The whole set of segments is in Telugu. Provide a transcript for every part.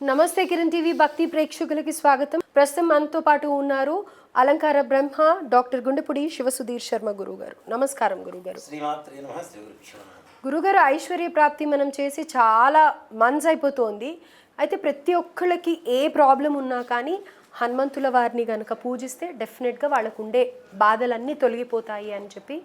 నమస్తే కిరణ్ టీవీ భక్తి ప్రేక్షకులకి స్వాగతం. ప్రస్తుతం మనతో పాటు ఉన్నారు అలంకార బ్రహ్మ డాక్టర్ గుండెపుడి శివసుధీర్ శర్మ గురువు గారు నమస్కారం గురువు గారు. గురుగారు ఐశ్వర్య ప్రాప్తి మనం చేసి చాలా మంత్స్ అయిపోతుంది. అయితే ప్రతి ఒక్కళ్ళకి ఏ ప్రాబ్లం ఉన్నా కానీ హనుమంతుల వారిని కనుక పూజిస్తే డెఫినెట్గా వాళ్ళకు ఉండే బాధలన్నీ తొలగిపోతాయి అని చెప్పి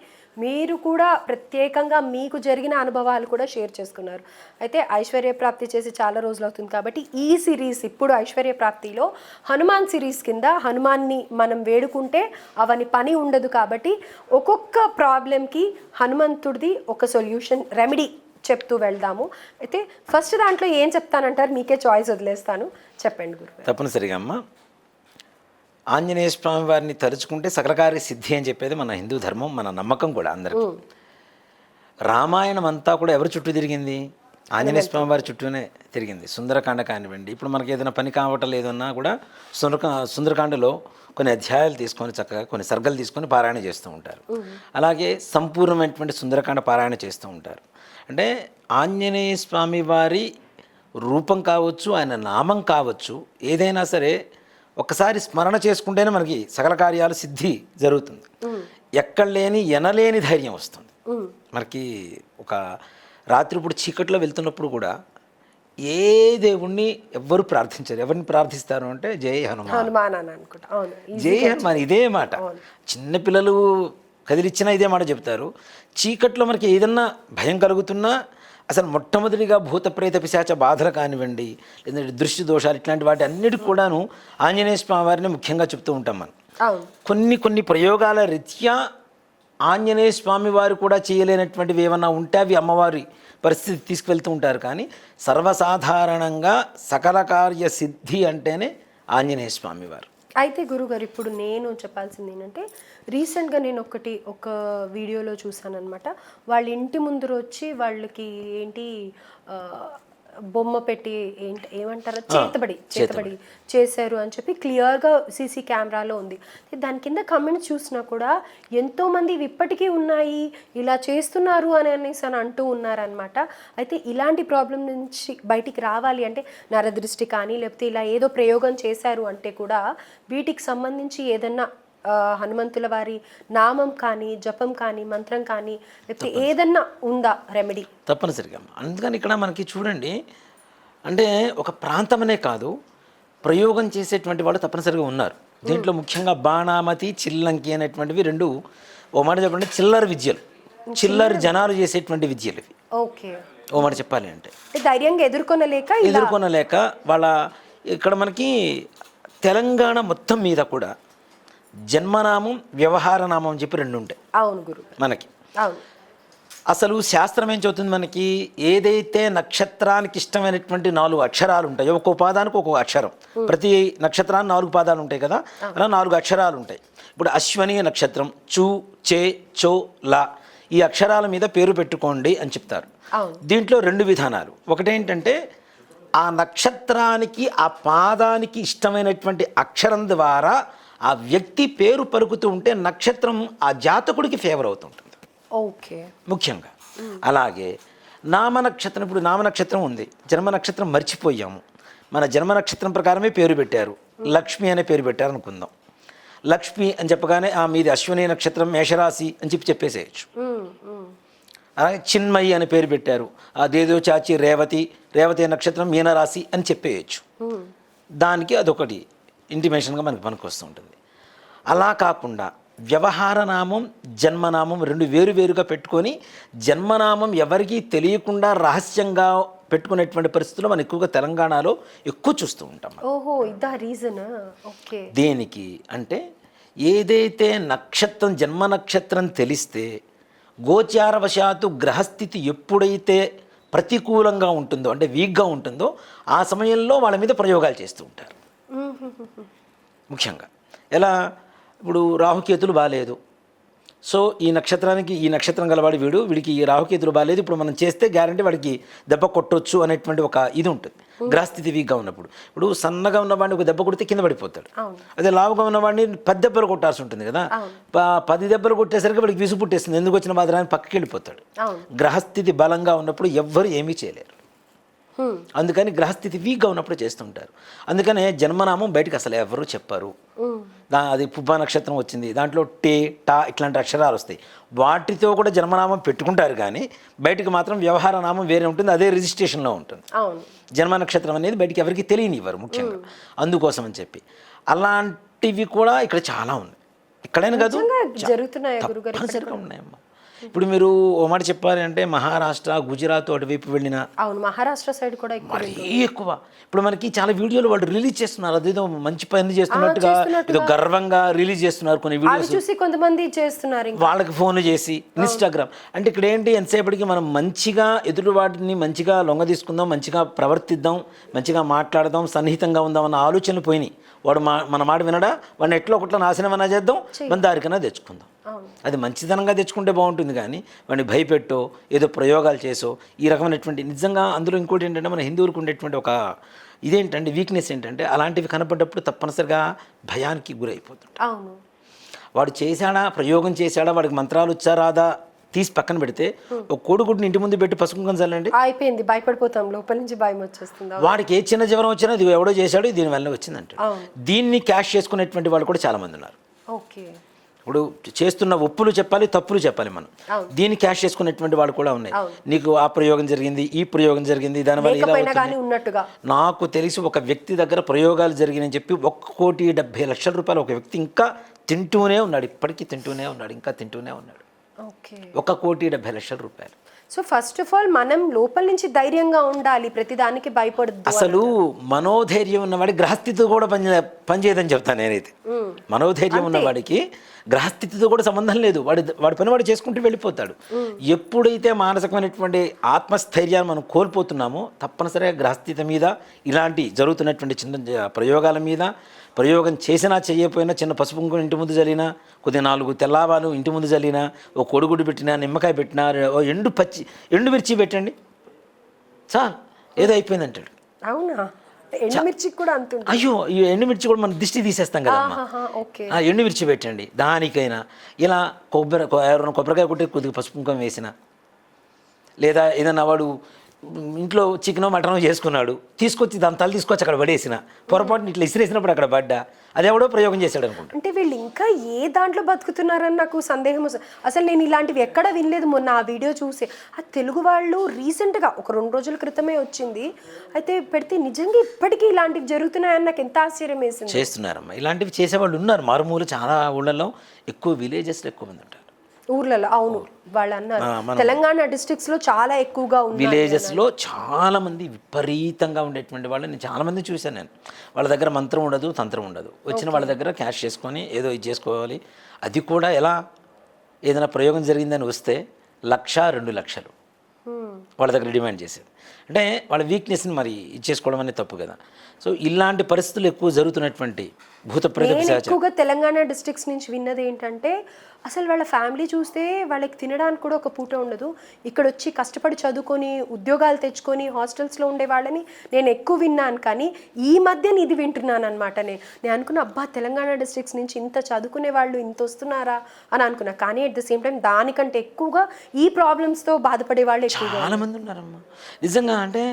మీరు కూడా ప్రత్యేకంగా మీకు జరిగిన అనుభవాలు కూడా షేర్ చేసుకున్నారు. అయితే ఐశ్వర్య ప్రాప్తి చేసి చాలా రోజులు అవుతుంది కాబట్టి ఈ సిరీస్ ఇప్పుడు ఐశ్వర్య ప్రాప్తిలో హనుమాన్ సిరీస్ కింద హనుమాన్ని మనం వేడుకుంటే అవని పని ఉండదు కాబట్టి ఒక్కొక్క ప్రాబ్లంకి హనుమంతుడిది ఒక సొల్యూషన్ రెమెడీ చెప్తూ వెళ్దాము. అయితే ఫస్ట్ దాంట్లో ఏం చెప్తానంటారు? మీకే చాయిస్ వదిలేస్తాను. చెప్పండి గురు తప్పనిసరిగా అమ్మ. ఆంజనేయ స్వామి వారిని తలుచుకుంటే సకలకార్య సిద్ధి అని చెప్పేది మన హిందూ ధర్మం మన నమ్మకం కూడా అందరికీ. రామాయణం అంతా కూడా ఎవరి చుట్టూ తిరిగింది? ఆంజనేయ స్వామి వారి చుట్టూనే తిరిగింది. సుందరకాండ కానివ్వండి. ఇప్పుడు మనకి ఏదైనా పని కావటం లేదన్నా కూడా సుందరకా సుందరకాండలో కొన్ని అధ్యాయాలు తీసుకొని చక్కగా కొన్ని సర్గలు తీసుకొని పారాయణ చేస్తూ ఉంటారు. అలాగే సంపూర్ణమైనటువంటి సుందరకాండ పారాయణ చేస్తూ ఉంటారు. అంటే ఆంజనేయ స్వామి వారి రూపం కావచ్చు ఆయన నామం కావచ్చు ఏదైనా సరే ఒక్కసారి స్మరణ చేసుకుంటేనే మనకి సకల కార్యాలు సిద్ధి జరుగుతుంది. ఎక్కడ లేని ఎనలేని ధైర్యం వస్తుంది. మనకి ఒక రాత్రిపూట చీకట్లో వెళ్తున్నప్పుడు కూడా ఏ దేవుణ్ణి ఎవ్వరు ప్రార్థించరు. ఎవరిని ప్రార్థిస్తారు అంటే జయ హనుమాన్. జై హనుమాన్ ఇదే మాట. చిన్నపిల్లలు కదిలిచ్చినా ఇదే మాట చెప్తారు. చీకట్లో మనకి ఏదన్నా భయం కలుగుతున్నా అసలు మొట్టమొదటిగా భూత ప్రేత పిశాచ బాధలు కానివ్వండి లేదంటే దృష్టి దోషాలు ఇట్లాంటి వాటి అన్నిటికి కూడాను ఆంజనేయ స్వామి వారిని ముఖ్యంగా చెప్తూ ఉంటాం మనం. కొన్ని కొన్ని ప్రయోగాల రీత్యా ఆంజనేయ స్వామి వారు కూడా చేయలేనటువంటివి ఏమన్నా ఉంటే అవి అమ్మవారి పరిస్థితి తీసుకువెళ్తూ ఉంటారు. కానీ సర్వసాధారణంగా సకల కార్య సిద్ధి అంటేనే ఆంజనేయ స్వామి వారు. అయితే గురుగారు ఇప్పుడు నేను చెప్పాల్సింది ఏంటంటే రీసెంట్గా నేను ఒకటి ఒక వీడియోలో చూసానమాట వాళ్ళ ఇంటి ముందర వచ్చి వాళ్ళకి ఏంటి బొమ్మ పెట్టి ఏంటి ఏమంటారు? చేతబడి చేతబడి. చేశారు అని చెప్పి క్లియర్గా సీసీ కెమెరాలో ఉంది. దాని కింద కమెంట్స్ చూసినా కూడా ఎంతో మంది ఇవి ఇప్పటికీ ఉన్నాయి ఇలా చేస్తున్నారు అని అనేసి అని అంటూ ఉన్నారనమాట అయితే ఇలాంటి ప్రాబ్లం నుంచి బయటికి రావాలి అంటే నరదృష్టి కానీ లేకపోతే ఇలా ఏదో ప్రయోగం చేశారు అంటే కూడా వీటికి సంబంధించి ఏదన్నా హనుమంతుల వారి నామం కానీ జపం కానీ మంత్రం కానీ లేకపోతే ఏదన్నా ఉందా రెమెడీ తప్పనిసరిగా. అందుకని ఇక్కడ మనకి చూడండి అంటే ఒక ప్రాంతమనే కాదు ప్రయోగం చేసేటువంటి వాళ్ళు తప్పనిసరిగా ఉన్నారు. దీంట్లో ముఖ్యంగా బాణామతి చిల్లంకి అనేటువంటివి రెండు ఓ మాట చెప్పండి చిల్లర విద్యలు. చిల్లర జనాలు చేసేటువంటి విద్యలు ఇవి. ఓకే. ఓ మాట చెప్పాలి అంటే. ధైర్యంగా ఎదుర్కొనలేక ఎదుర్కొనలేక వాళ్ళ ఇక్కడ మనకి తెలంగాణ మొత్తం మీద కూడా జన్మనామం వ్యవహార నామం అని చెప్పి రెండు ఉంటాయి అవును గురు. మనకి. అవును. అసలు శాస్త్రం ఏం చెబుతుంది మనకి? ఏదైతే నక్షత్రానికి ఇష్టమైనటువంటి నాలుగు అక్షరాలు ఉంటాయో ఒక్కో పాదానికి ఒక్కొక్క అక్షరం. ప్రతి నక్షత్రానికి నాలుగు పాదాలు ఉంటాయి కదా అలా నాలుగు అక్షరాలు ఉంటాయి ఇప్పుడు అశ్వని నక్షత్రం చు చే చో లా ఈ అక్షరాల మీద పేరు పెట్టుకోండి అని చెప్తారు. దీంట్లో రెండు విధానాలు. ఒకటేంటంటే ఆ నక్షత్రానికి ఆ పాదానికి ఇష్టమైనటువంటి అక్షరం ద్వారా ఆ వ్యక్తి పేరు పలుకుతూ ఉంటే నక్షత్రం ఆ జాతకుడికి ఫేవర్ అవుతుంటుంది. ఓకే. ముఖ్యంగా. అలాగే నామ నక్షత్రం ఇప్పుడు నామ నక్షత్రం ఉంది. జన్మ నక్షత్రం మర్చిపోయాము. మన జన్మ నక్షత్రం ప్రకారమే పేరు పెట్టారు. లక్ష్మి అనే పేరు పెట్టారు అనుకుందాం లక్ష్మి అని చెప్పగానే ఆ మీది అశ్విని నక్షత్రం మేషరాశి అని చెప్పి చెప్పేసేయచ్చు. అలాగే చిన్మయి అని పేరు పెట్టారు. ఆ దేదో చాచి రేవతి రేవతి నక్షత్రం మీనరాశి అని చెప్పేయచ్చు. దానికి అదొకటి. ఇంటిమేషన్గా మనకి పనికి వస్తూ ఉంటుంది అలా కాకుండా వ్యవహార నామం జన్మనామం రెండు వేరు వేరుగా పెట్టుకొని జన్మనామం ఎవరికీ తెలియకుండా రహస్యంగా పెట్టుకునేటువంటి పరిస్థితులు మనం ఎక్కువగా తెలంగాణలో ఎక్కువ చూస్తూ ఉంటాం ఓహో ఇదా రీజన్? ఓకే. దేనికి? అంటే ఏదైతే నక్షత్రం జన్మ నక్షత్రం తెలిస్తే గోచారవశాత్తు గ్రహస్థితి ఎప్పుడైతే ప్రతికూలంగా ఉంటుందో అంటే వీక్గా ఉంటుందో ఆ సమయంలో వాళ్ళ మీద ప్రయోగాలు చేస్తూ ఉంటారు. ముఖ్యంగా. ఎలా? ఇప్పుడు రాహుకేతులు బాగాలేదు సో ఈ నక్షత్రానికి ఈ నక్షత్రం గలవాడు వీడు వీడికి ఈ రాహుకేతులు బాగాలేదు ఇప్పుడు మనం చేస్తే గ్యారంటీ వాడికి దెబ్బ కొట్టొచ్చు అనేటువంటి ఒక ఇది ఉంటుంది. గ్రహస్థితి వీక్గా ఉన్నప్పుడు. ఇప్పుడు సన్నగా ఉన్నవాడిని ఒక దెబ్బ కొడితే కింద పడిపోతాడు. అదే లావుగా ఉన్నవాడిని పది దెబ్బలు కొట్టాల్సి ఉంటుంది కదా. పది దెబ్బలు కొట్టేసరికి వాడికి విసుగు పుట్టేస్తుంది. ఎందుకు వచ్చిన బాధ అని పక్కకి వెళ్ళిపోతాడు. గ్రహస్థితి బలంగా ఉన్నప్పుడు ఎవ్వరు ఏమీ చేయలేరు. అందుకని గ్రహస్థితి వీక్గా ఉన్నప్పుడు చేస్తుంటారు. అందుకనే జన్మనామం బయటకు అసలు ఎవరు చెప్పారు. దా అది పుబ్బ నక్షత్రం వచ్చింది. దాంట్లో టే టా ఇట్లాంటి అక్షరాలు వస్తాయి. వాటితో కూడా జన్మనామం పెట్టుకుంటారు కానీ బయటకు మాత్రం వ్యవహార నామం వేరే ఉంటుంది అదే రిజిస్ట్రేషన్లో ఉంటుంది. జన్మ నక్షత్రం అనేది బయటికి ఎవరికి తెలియనివ్వరు ముఖ్యంగా. అందుకోసం అని చెప్పి. అలాంటివి కూడా ఇక్కడ చాలా ఉన్నాయి. ఇక్కడైనా కాదు జరుగుతున్నాయా తప్పనిసరిగా ఉన్నాయమ్మా. ఇప్పుడు మీరు ఓ మాట చెప్పాలి అంటే మహారాష్ట్ర గుజరాత్ అటువైపు వెళ్ళిన అవును మహారాష్ట్ర సైడ్ కూడా ఎక్కువ మరీ ఎక్కువ. ఇప్పుడు మనకి చాలా వీడియోలు వాళ్ళు రిలీజ్ చేస్తున్నారు. అదేదో మంచి పని చేస్తున్నట్టుగా ఏదో గర్వంగా రిలీజ్ చేస్తున్నారు కొన్ని వీడియోస్. చూసి కొంతమంది చేస్తున్నారు వాళ్ళకి ఫోన్లు చేసి ఇన్స్టాగ్రామ్. అంటే ఇక్కడ ఏంటి ఎంతసేపటికి మనం మంచిగా ఎదుటి వాటిని మంచిగా లొంగ తీసుకుందాం మంచిగా ప్రవర్తిద్దాం మంచిగా మాట్లాడదాం సన్నిహితంగా ఉందాం అన్న ఆలోచనలు పోయినాయి. వాడు మా మన మాట వినడా? వాడిని ఎట్లా ఒకట్లా నాశనం అన్నా చేద్దాం మన దారికన్నా తెచ్చుకుందాం. అది మంచితనంగా తెచ్చుకుంటే బాగుంటుంది కానీ వాడిని భయపెట్టో ఏదో ప్రయోగాలు చేసో ఈ రకమైనటువంటి నిజంగా అందులో ఇంకోటి ఏంటంటే మన హిందువులకు ఉండేటువంటి ఒక ఇదేంటంటే వీక్నెస్ ఏంటంటే అలాంటివి కనపడ్డప్పుడు తప్పనిసరిగా భయానికి గురైపోతుంటాం. అవును. వాడు చేశాడా? ప్రయోగం చేశాడా? వాడికి మంత్రాలు వచ్చారాదా తీసి పక్కన పెడితే ఒక కోడిగుడ్ని ఇంటి ముందు పెట్టి పసుపు కంచాలండి అయిపోయింది భయపడిపోతాం లోపల నుంచి భయం వచ్చేస్తుంది. వాడికి ఏ చిన్న జ్వరం వచ్చినా ఇది ఎవడో చేశాడు దీని వల్ల వచ్చిందంట. దీన్ని క్యాష్ చేసుకునేటువంటి వాళ్ళు కూడా చాలా మంది ఉన్నారు. ఓకే. ఇప్పుడు చేస్తున్న ఒప్పులు చెప్పాలి తప్పులు చెప్పాలి మనం. దీన్ని క్యాష్ చేసుకునేటువంటి వాళ్ళు కూడా ఉన్నాయి. నీకు ఆ ప్రయోగం జరిగింది ఈ ప్రయోగం జరిగింది దానివల్ల నాకు తెలిసి ఒక వ్యక్తి దగ్గర ప్రయోగాలు జరిగినాయని చెప్పి ఒక్క కోటి డెబ్బై లక్షల రూపాయలు ఒక వ్యక్తి ఇంకా తింటూనే ఉన్నాడు ఇప్పటికీ తింటూనే ఉన్నాడు ఇంకా తింటూనే ఉన్నాడు. ఒక కోటి డెబ్బై లక్షల రూపాయలు. సో ఫస్ట్ ఆఫ్ ఆల్ మనం లోపల నుంచి ధైర్యంగా ఉండాలి ప్రతిదానికి భయపడద్దు అసలు మనోధైర్యం ఉన్నవాడి గ్రహస్థితితో కూడా పని పనిచేయదని చెప్తాను నేనైతే. మనోధైర్యం ఉన్నవాడికి గ్రహస్థితితో కూడా సంబంధం లేదు. వాడి వాడి పని వాడు చేసుకుంటూ వెళ్ళిపోతాడు. ఎప్పుడైతే మానసికమైనటువంటి ఆత్మస్థైర్యాన్ని మనం కోల్పోతున్నామో తప్పనిసరిగా గ్రహస్థితి మీద ఇలాంటి జరుగుతున్నటువంటి చిన్న ప్రయోగాల మీద ప్రయోగం చేసినా చేయకపోయినా చిన్న పసుపు కుంకుమ ఇంటి ముందు చల్లినా కొద్ది నాలుగు తెల్లావాలు ఇంటి ముందు చల్లినా ఓ కొడుగుడు పెట్టినా నిమ్మకాయ పెట్టినా ఓ ఎండు పచ్చి ఎండు మిర్చి పెట్టండి. చాలు ఏదో అయిపోయింది అంటాడు. అవునా? ఎండుమిర్చికి కూడా అంత అయ్యో ఈ ఎండుమిర్చి కూడా మనం దిష్టి తీసేస్తాం కదమ్మా. ఆహాహా, ఓకే. ఆ ఎండుమిర్చి పెట్టండి. దానికైనా. ఇలా కొబ్బరి ఎవరైనా కొబ్బరికాయ కొట్టి కొద్దిగా పసుపు కుంకుమ వేసిన. లేదా ఏదన్నా వాడు ఇంట్లో చికెనో మటనో చేసుకున్నాడు. తీసుకొచ్చి దాని తల తీసుకొచ్చి అక్కడ పడేసిన. పొరపాటున ఇట్లా ఇసిరేసినప్పుడు అక్కడ పడ్డా. అది ఎవడో ప్రయోగం చేశాడు అనుకుంటా. అంటే వీళ్ళు ఇంకా ఏ దాంట్లో బతుకుతున్నారని నాకు సందేహం అసలు నేను ఇలాంటివి ఎక్కడ వినలేదు. మొన్న ఆ వీడియో చూసి ఆ తెలుగు వాళ్ళు రీసెంట్గా ఒక రెండు రోజుల క్రితమే వచ్చింది. అయితే పెడితే నిజంగా ఇప్పటికీ ఇలాంటివి జరుగుతున్నాయని నాకు ఎంత ఆశ్చర్యం వేసింది. చేస్తున్నారమ్మా. ఇలాంటివి చేసేవాళ్ళు ఉన్నారు. మారుమూల చాలా ఊళ్ళల్లో ఎక్కువ విలేజెస్లో ఎక్కువ మంది ఉంటారు. ఊర్లలో అవును. వాళ్ళు అన్నారు. తెలంగాణ డిస్ట్రిక్ట్స్లో చాలా ఎక్కువగా ఉంది విలేజెస్లో చాలా మంది విపరీతంగా ఉండేటువంటి వాళ్ళని నేను చాలా మంది చూశాను నేను. వాళ్ళ దగ్గర మంత్రం ఉండదు తంత్రం ఉండదు. వచ్చిన వాళ్ళ దగ్గర క్యాష్ చేసుకొని ఏదో ఇది చేసుకోవాలి. అది కూడా ఎలా? ఏదైనా ప్రయోగం జరిగిందని వస్తే లక్ష రెండు లక్షలు వాళ్ళ దగ్గర డిమాండ్ చేసేది. అంటే వాళ్ళ వీక్నెస్ని మరి ఇచ్చేసుకోవడం అనేది తప్పు కదా. సో ఇలాంటి పరిస్థితులు ఎక్కువ జరుగుతున్నటువంటి భూత ఎక్కువగా తెలంగాణ డిస్ట్రిక్ట్స్ నుంచి విన్నది ఏంటంటే అసలు వాళ్ళ ఫ్యామిలీ చూస్తే వాళ్ళకి తినడానికి కూడా ఒక పూట ఉండదు. ఇక్కడ వచ్చి కష్టపడి చదువుకొని ఉద్యోగాలు తెచ్చుకొని హాస్టల్స్లో ఉండే వాళ్ళని నేను ఎక్కువ విన్నాను. కానీ ఈ మధ్యన ఇది వింటున్నాను అనమాట నేను నేను అనుకున్న అబ్బా తెలంగాణ డిస్ట్రిక్ట్స్ నుంచి ఇంత చదువుకునే వాళ్ళు ఇంత వస్తున్నారా అని అనుకున్నా. కానీ అట్ ద సేమ్ టైం దానికంటే ఎక్కువగా ఈ ప్రాబ్లమ్స్తో బాధపడే వాళ్ళు ఎక్కువగా చాలా మంది ఉన్నారమ్మా. నిజంగా అంటే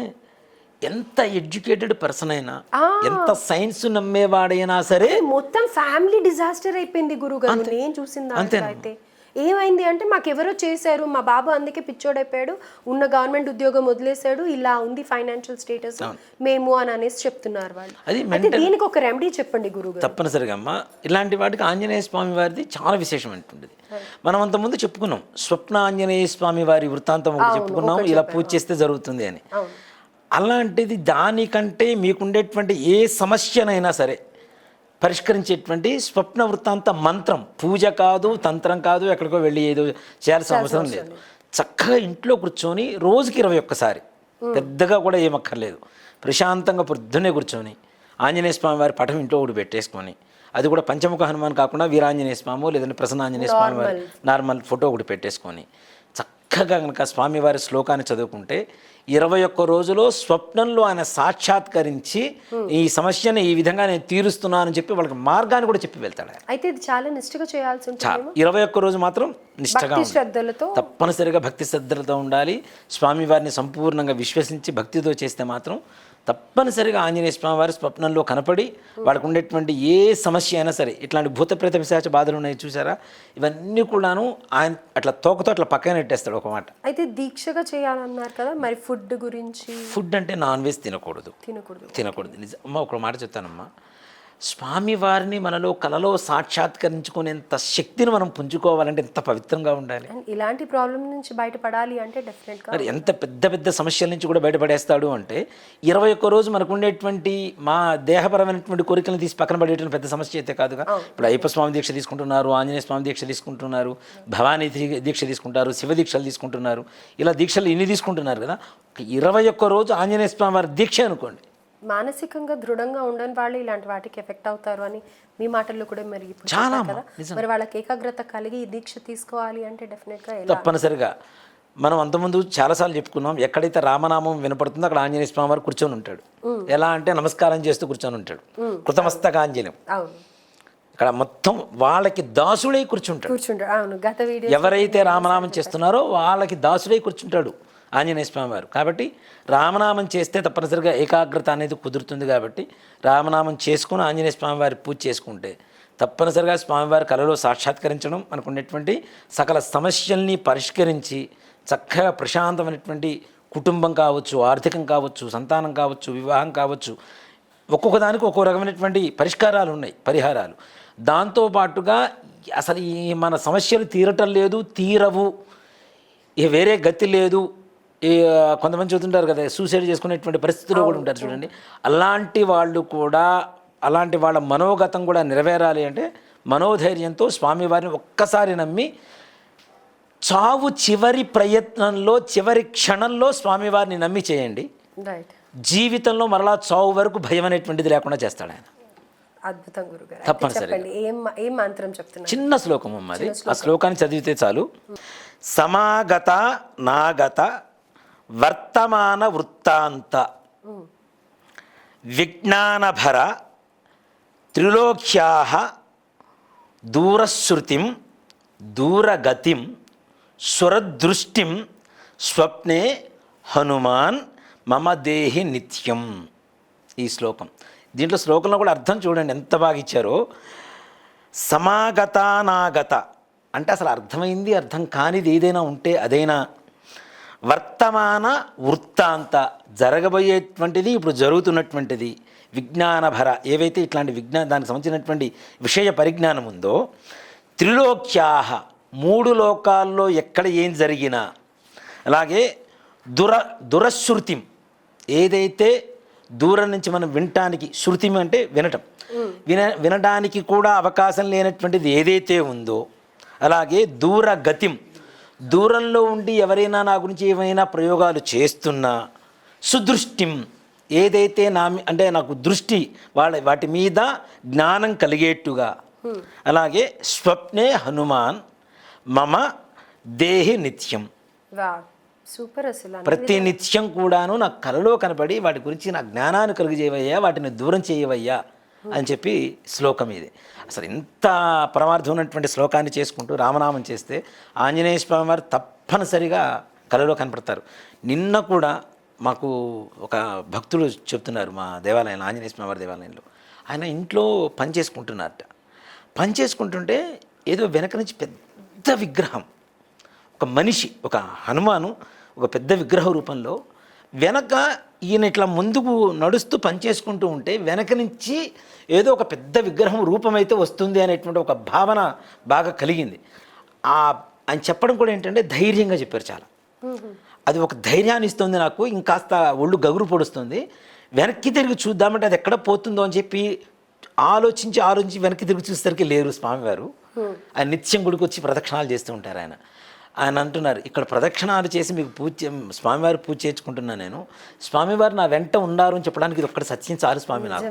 ఎంత ఎడ్యుకేటెడ్ పర్సన్ అయినా ఎంత సైన్స్ నమ్మేవాడైనా సరే మొత్తం ఫ్యామిలీ డిజాస్టర్ అయిపోయింది గురుగారు. నేను చూసిన దాంట్లో అయితే. ఏమైంది అంటే మాకు ఎవరో చేశారు మా బాబు అందుకే పిచ్చోడైపోయాడు ఉన్న గవర్నమెంట్ ఉద్యోగం వదిలేశాడు ఇలా ఉంది ఫైనాన్షియల్ స్టేటస్ మేము అని అనేసి చెప్తున్నారు వాళ్ళు. అది దీనికి ఒక రెమెడీ చెప్పండి గురుగారు. తప్పనిసరిగా అమ్మ. ఇలాంటి వాటికి ఆంజనేయ స్వామి వారిది చాలా విశేషమైనటువంటిది మనం అంతకుముందు చెప్పుకున్నాం స్వప్న ఆంజనేయ స్వామి వారి వృత్తాంతం చెప్పుకున్నాం ఇలా పూజ చేస్తే జరుగుతుంది అని. అలాంటిది దానికంటే మీకుండేటువంటి ఏ సమస్యనైనా సరే పరిష్కరించేటువంటి స్వప్న వృత్తాంత మంత్రం. పూజ కాదు తంత్రం కాదు ఎక్కడికో వెళ్ళి ఏదో చేయాల్సిన అవసరం లేదు. చక్కగా ఇంట్లో కూర్చొని రోజుకి ఇరవై ఒక్కసారి. పెద్దగా కూడా ఏమక్కర్లేదు ప్రశాంతంగా పొద్దున్నే కూర్చొని ఆంజనేయ స్వామి వారి పటం ఇంట్లో ఒకటి పెట్టేసుకొని అది కూడా పంచముఖ హనుమాన్ కాకుండా వీరాంజనేయ స్వామి లేదంటే ప్రసన్న ఆంజనేయ స్వామి వారి నార్మల్ ఫోటో ఒకటి పెట్టేసుకొని చక్కగా కనుక స్వామివారి శ్లోకాన్ని చదువుకుంటే ఇరవై ఒక్క రోజులో స్వప్నంలో ఆయన సాక్షాత్కరించి ఈ సమస్యను ఈ విధంగా నేను తీరుస్తున్నానని చెప్పి వాళ్ళకి మార్గాన్ని కూడా చెప్పి వెళ్తాడు అయితే ఇది చాలా నిష్ఠగా చేయాల్సి ఉంటుంది ఇరవై ఒక్క రోజు మాత్రం ఉండాలి. శ్రద్ధలతో? తప్పనిసరిగా భక్తి శ్రద్ధలతో ఉండాలి. స్వామివారిని సంపూర్ణంగా విశ్వసించి భక్తితో చేస్తే మాత్రం తప్పనిసరిగా ఆంజనేయ స్వామి వారి స్వప్నంలో కనపడి వాళ్ళకు ఉండేటువంటి ఏ సమస్య అయినా సరే ఇట్లాంటి భూత ప్రేత పిశాచ బాధలు ఉన్నాయి చూసారా? ఇవన్నీ కూడాను ఆయన అట్లా తోకతో అట్లా పక్కన నెట్టేస్తాడు ఒక మాట. అయితే దీక్షగా చేయాలన్నారు కదా మరి ఫుడ్ గురించి? ఫుడ్ అంటే నాన్ వెజ్ తినకూడదు. తినకూడదు. తినకూడదు. నిజం అమ్మ ఒక మాట చెప్తానమ్మా. స్వామివారిని మనలో కలలో సాక్షాత్కరించుకునేంత శక్తిని మనం పుంజుకోవాలంటే ఎంత పవిత్రంగా ఉండాలి. ఇలాంటి ప్రాబ్లం నుంచి బయటపడాలి అంటే డెఫినెట్గా మరి ఎంత పెద్ద పెద్ద సమస్యల నుంచి కూడా బయటపడేస్తాడు అంటే ఇరవై ఒక్క రోజు మనకు ఉండేటువంటి మా దేహపరమైనటువంటి కోరికలను తీసి పక్కన పడేటువంటి పెద్ద సమస్య అయితే కాదుగా. ఇప్పుడు అయ్యప్ప స్వామి దీక్ష తీసుకుంటున్నారు ఆంజనేయ స్వామి దీక్ష తీసుకుంటున్నారు భవానీ దీక్ష తీసుకుంటారు శివ దీక్షలు తీసుకుంటున్నారు ఇలా దీక్షలు ఇన్ని తీసుకుంటున్నారు కదా. ఇరవై ఒక్క రోజు ఆంజనేయ స్వామి వారి దీక్ష అనుకోండి. మానసికంగా దృఢంగా ఉండని వాళ్ళు ఇలాంటి వాటికి ఎఫెక్ట్ అవుతారు అని మీ మాటల్లో కూడా మరి చాలా కదా. మరి వాళ్ళకి ఏకాగ్రత కలిగి దీక్ష తీసుకోవాలి అంటే డెఫినెట్గా తప్పనిసరిగా. మనం అంతకుముందు చాలాసార్లు చెప్పుకున్నాం ఎక్కడైతే రామనామం వినపడుతుందో అక్కడ ఆంజనేయ స్వామి వారు కూర్చొని ఉంటాడు. ఎలా అంటే నమస్కారం చేస్తూ కూర్చొని ఉంటాడు. కృతమస్తకాంజలిం. అవును. ఇక్కడ మొత్తం వాళ్ళకి దాసుడై కూర్చుంటాడు. ఎవరైతే రామనామం చేస్తున్నారో వాళ్ళకి దాసుడై కూర్చుంటాడు. ఆంజనేయ స్వామి వారు. కాబట్టి రామనామం చేస్తే తప్పనిసరిగా ఏకాగ్రత అనేది కుదురుతుంది కాబట్టి రామనామం చేసుకుని ఆంజనేయ స్వామి వారి పూజ చేసుకుంటే తప్పనిసరిగా స్వామివారి కళలో సాక్షాత్కరించడం మనకు సకల సమస్యల్ని పరిష్కరించి చక్కగా ప్రశాంతమైనటువంటి కుటుంబం కావచ్చు ఆర్థికం కావచ్చు సంతానం కావచ్చు వివాహం కావచ్చు ఒక్కొక్క దానికి ఒక్కో రకమైనటువంటి పరిష్కారాలు ఉన్నాయి పరిహారాలు. దాంతోపాటుగా అసలు ఈ మన సమస్యలు తీరటం లేదు తీరవు. ఇక వేరే గతి లేదు. ఈ కొంతమంది చూస్తుంటారు కదా సూసైడ్ చేసుకునేటువంటి పరిస్థితుల్లో కూడా ఉంటారు చూడండి. అలాంటి వాళ్ళు కూడా అలాంటి వాళ్ళ మనోగతం కూడా నెరవేరాలి అంటే మనోధైర్యంతో స్వామివారిని ఒక్కసారి నమ్మి చావు చివరి ప్రయత్నంలో చివరి క్షణంలో స్వామివారిని నమ్మి చేయండి. జీవితంలో మరలా చావు వరకు భయం అనేటువంటిది లేకుండా చేస్తాడు ఆయన. అద్భుతం గురుగారు. అయితే తప్పనిసరిగా. చెప్పండి ఏం ఏం మంత్రం చెప్తున్నారు? చిన్న శ్లోకం అమ్మది ఆ శ్లోకాన్ని చదివితే చాలు. సమాగత నాగత వర్తమాన వృత్తాంత. విజ్ఞానభర త్రిలోక్యా దూరశ్రుతిం దూరగతిం సురదృష్టిం స్వప్నే హనుమాన్ మమ దేహి నిత్యం. ఈ శ్లోకం. దీంట్లో శ్లోకంలో కూడా అర్థం చూడండి ఎంత బాగా ఇచ్చారో. సమాగతానాగత. అంటే అసలు అర్థమైంది అర్థం కానిది ఏదైనా ఉంటే అదైనా వర్తమాన వృత్తాంత జరగబోయేటువంటిది ఇప్పుడు జరుగుతున్నటువంటిది విజ్ఞానభర. ఏవైతే ఇట్లాంటి విజ్ఞా దానికి సంబంధించినటువంటి విషయ పరిజ్ఞానం ఉందో త్రిలోక్యాహ మూడు లోకాల్లో ఎక్కడ ఏం జరిగినా. అలాగే దుర దురశ్రుతిం. ఏదైతే దూరం నుంచి మనం వినటానికి శృతిం అంటే వినటం. విన వినడానికి కూడా అవకాశం లేనటువంటిది ఏదైతే ఉందో అలాగే దూర గతిం దూరంలో ఉండి ఎవరైనా నా గురించి ఏమైనా ప్రయోగాలు చేస్తున్నా సుదృష్టిం ఏదైతే నా అంటే నాకు దృష్టి వాళ్ళ వాటి మీద జ్ఞానం కలిగేట్టుగా. అలాగే స్వప్నే హనుమాన్ మమ దేహి నిత్యం. సూపర్ అసలు. ప్రతి నిత్యం కూడాను నా కలలో కనపడి వాటి గురించి నా జ్ఞానాన్ని కలుగజేయవయ్యా వాటిని దూరం చేయవయ్యా. అని చెప్పి శ్లోకం ఇది. అసలు ఇంత పరమార్థం ఉన్నటువంటి శ్లోకాన్ని చేసుకుంటూ రామనామం చేస్తే ఆంజనేయ స్వామి వారు తప్పనిసరిగా కలలో కనపడతారు. నిన్న కూడా మాకు ఒక భక్తులు చెప్తున్నారు మా దేవాలయంలో ఆంజనేయ స్వామి వారి దేవాలయంలో. ఆయన ఇంట్లో పని చేసుకుంటున్నారట. పని చేసుకుంటుంటే ఏదో వెనక నుంచి పెద్ద విగ్రహం. ఒక మనిషి ఒక హనుమాను ఒక పెద్ద విగ్రహ రూపంలో వెనక ఈయన ఇట్లా ముందుకు నడుస్తూ పనిచేసుకుంటూ ఉంటే వెనక నుంచి ఏదో ఒక పెద్ద విగ్రహం రూపమైతే వస్తుంది అనేటువంటి ఒక భావన బాగా కలిగింది. ఆ ఆయన చెప్పడం కూడా ఏంటంటే ధైర్యంగా చెప్పారు చాలా. అది ఒక ధైర్యాన్ని ఇస్తుంది నాకు ఇంకాస్త ఒళ్ళు గగురు పొడుస్తుంది. వెనక్కి తిరిగి చూద్దామంటే అది ఎక్కడ పోతుందో అని చెప్పి ఆలోచించి ఆలోచించి వెనక్కి తిరిగి చూసేసరికి లేరు స్వామివారు. ఆయన నిత్యం గుడికి వచ్చి ప్రదక్షిణాలు చేస్తూ ఉంటారు ఆయన. ఆయన అంటున్నారు ఇక్కడ ప్రదక్షిణాలు చేసి మీకు పూజ స్వామివారి పూజ చేయించుకుంటున్నాను నేను. స్వామివారు నా వెంట ఉన్నారు అని చెప్పడానికి ఇది ఒక్కటి సత్యం చాలు స్వామి నాకు.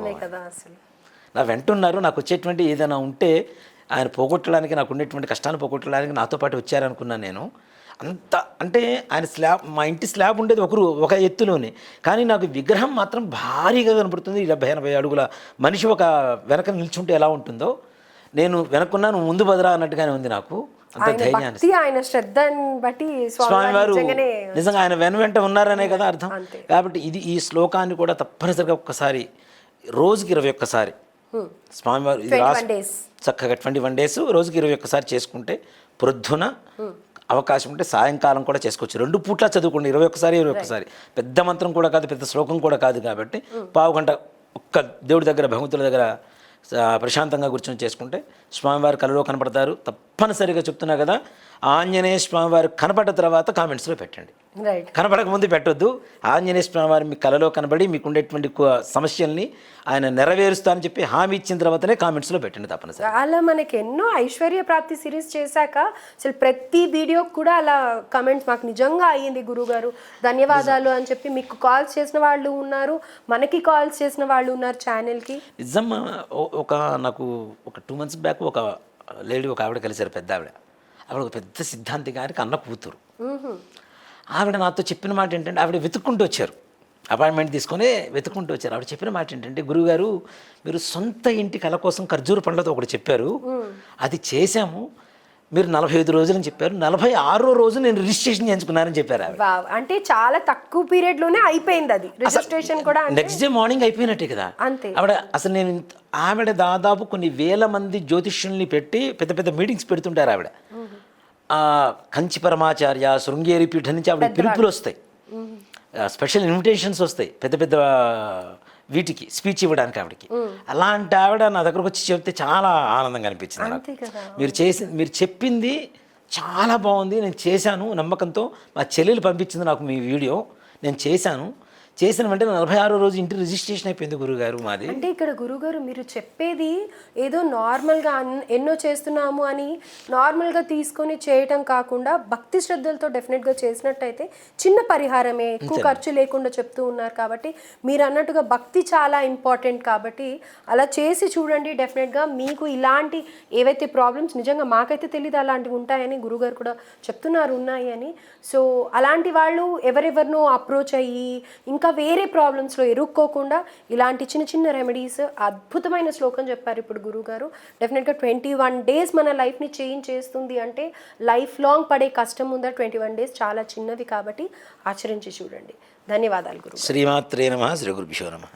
నా వెంట ఉన్నారు నాకు వచ్చేటువంటి ఏదైనా ఉంటే ఆయన పోగొట్టడానికి నాకు ఉండేటువంటి కష్టాన్ని పోగొట్టడానికి నాతో పాటు వచ్చారనుకున్నాను నేను. అంత అంటే ఆయన స్లాబ్ మా ఇంటి స్లాబ్ ఉండేది ఒకరు ఒక ఎత్తులోనే. కానీ నాకు విగ్రహం మాత్రం భారీగా కనపడుతుంది డెబ్బై ఎనభై అడుగుల మనిషి ఒక వెనక నిల్చుంటే ఎలా ఉంటుందో. నేను వెనక్కున్నాను ముందు బదరా అన్నట్టుగానే ఉంది నాకు. ఆయన భక్తి ఆయన శ్రద్ధని బట్టి స్వామి స్వామివారు నిజంగా ఆయన వెను వెంట ఉన్నారనే కదా అర్థం. కాబట్టి ఇది ఈ శ్లోకాన్ని కూడా తప్పనిసరిగా ఒక్కసారి రోజుకి ఇరవై ఒక్కసారి స్వామివారు ఇది 21 రాసి days. చక్కగా ట్వంటీ వన్ డేస్ రోజుకి ఇరవై ఒక్కసారి చేసుకుంటే ప్రొద్దున అవకాశం ఉంటే సాయంకాలం కూడా చేసుకోవచ్చు. రెండు పూట్ల చదువుకోండి ఇరవై ఒక్కసారి ఇరవై ఒక్కసారి. పెద్ద మంత్రం కూడా కాదు పెద్ద శ్లోకం కూడా కాదు కాబట్టి పావు గంట ఒక్క దేవుడి దగ్గర భగవంతుల దగ్గర ప్రశాంతంగా కూర్చొని చేసుకుంటే స్వామివారు కలలో కనపడతారు. తప్పనిసరిగా చెప్తున్నా కదా ఆంజనేయ స్వామివారు కనపడ్డ తర్వాత కామెంట్స్లో పెట్టండి. రైట్ కనపడక ముందు పెట్టొద్దు. ఆంజనేయ స్వామి వారు మీ కలలో కనబడి మీకు ఉండేటువంటి సమస్యల్ని ఆయన నెరవేరుస్తా అని చెప్పి హామీ ఇచ్చిన తర్వాతనే కామెంట్స్లో పెట్టండి తప్పనిసరి అలా మనకి ఎన్నో ఐశ్వర్య ప్రాప్తి సిరీస్ చేశాక అసలు ప్రతి వీడియో కూడా అలా కమెంట్స్ మాకు నిజంగా అయ్యింది గురుగారు. ధన్యవాదాలు అని చెప్పి మీకు కాల్స్ చేసిన వాళ్ళు ఉన్నారు. మనకి కాల్స్ చేసిన వాళ్ళు ఉన్నారు ఛానల్కి నిజం ఒక నాకు ఒక టూ మంత్స్ బ్యాక్ ఒక లేడీ ఒక ఆవిడ కలిశారు పెద్ద ఆవిడ ఆవిడ ఒక పెద్ద సిద్ధాంతి గారికి అన్న కూతురు ఆవిడ నాతో చెప్పిన మాట ఏంటంటే ఆవిడ వెతుక్కుంటూ వచ్చారు. అపాయింట్మెంట్ తీసుకొని వెతుక్కుంటూ వచ్చారు. ఆవిడ చెప్పిన మాట ఏంటంటే గురుగారు మీరు సొంత ఇంటి కళ కోసం ఖర్జూర పండ్లతో ఒకటి చెప్పారు. అది చేశాము. మీరు నలభై ఐదు రోజులని చెప్పారు. నలభై ఆరో రోజు నేను రిజిస్ట్రేషన్ చేయించుకున్నానని చెప్పారు. అంటే చాలా తక్కువ పీరియడ్లోనే అయిపోయింది అది. రిజిస్ట్రేషన్ కూడా నెక్స్ట్ డే మార్నింగ్ అయిపోయినట్టే కదా. అంతే. ఆవిడ అసలు నేను ఆవిడ దాదాపు కొన్ని వేల మంది జ్యోతిష్యుల్ని పెట్టి పెద్ద పెద్ద మీటింగ్స్ పెడుతుంటారు ఆవిడ. ఆ, కంచి పరమాచార్య శృంగేరి పీఠం నుంచి ఆవిడ పిలుపులు వస్తాయి స్పెషల్ ఇన్విటేషన్స్ వస్తాయి. పెద్ద పెద్ద వీటికి స్పీచ్ ఇవ్వడానికి ఆవిడకి. అలాంటి ఆవిడ నా దగ్గరకు వచ్చి చెప్తే చాలా ఆనందంగా అనిపించింది నాకు. మీరు చేసి మీరు చెప్పింది చాలా బాగుంది. నేను చేశాను నమ్మకంతో. మా చెల్లెలు పంపించింది నాకు మీ వీడియో. నేను చేశాను. చేసిన వెంటనే నలభై ఆరో రోజు ఇంటి రిజిస్ట్రేషన్ అయిపోయింది గురుగారు మాది. అంటే ఇక్కడ గురుగారు మీరు చెప్పేది ఏదో నార్మల్గా ఎన్నో చేస్తున్నాము అని నార్మల్గా తీసుకొని చేయటం కాకుండా భక్తి శ్రద్ధలతో డెఫినెట్గా చేసినట్టయితే చిన్న పరిహారమే ఎక్కువ ఖర్చు లేకుండా చెప్తూ ఉన్నారు కాబట్టి మీరు అన్నట్టుగా భక్తి చాలా ఇంపార్టెంట్ కాబట్టి అలా చేసి చూడండి డెఫినెట్గా మీకు ఇలాంటి ఏవైతే ప్రాబ్లమ్స్ నిజంగా మాకైతే తెలియదు అలాంటివి ఉంటాయని గురుగారు కూడా చెప్తున్నారు ఉన్నాయి అని. సో అలాంటి వాళ్ళు ఎవరెవరినో అప్రోచ్ అయ్యి ఇంకా వేరే ప్రాబ్లమ్స్లో ఇరుక్కోకుండా ఇలాంటి చిన్న చిన్న రెమెడీస్ అద్భుతమైన శ్లోకం చెప్పారు ఇప్పుడు గురుగారు. డెఫినెట్గా ట్వంటీ వన్ డేస్ మన లైఫ్ని చేంజ్ చేస్తుంది అంటే లైఫ్ లాంగ్ పడే కష్టం ఉందా ట్వంటీ వన్ డేస్ చాలా చిన్నవి కాబట్టి ఆచరించి చూడండి. ధన్యవాదాలు గురు శ్రీమాత్రే నమ శ్రీ గురుభ్యో నమ.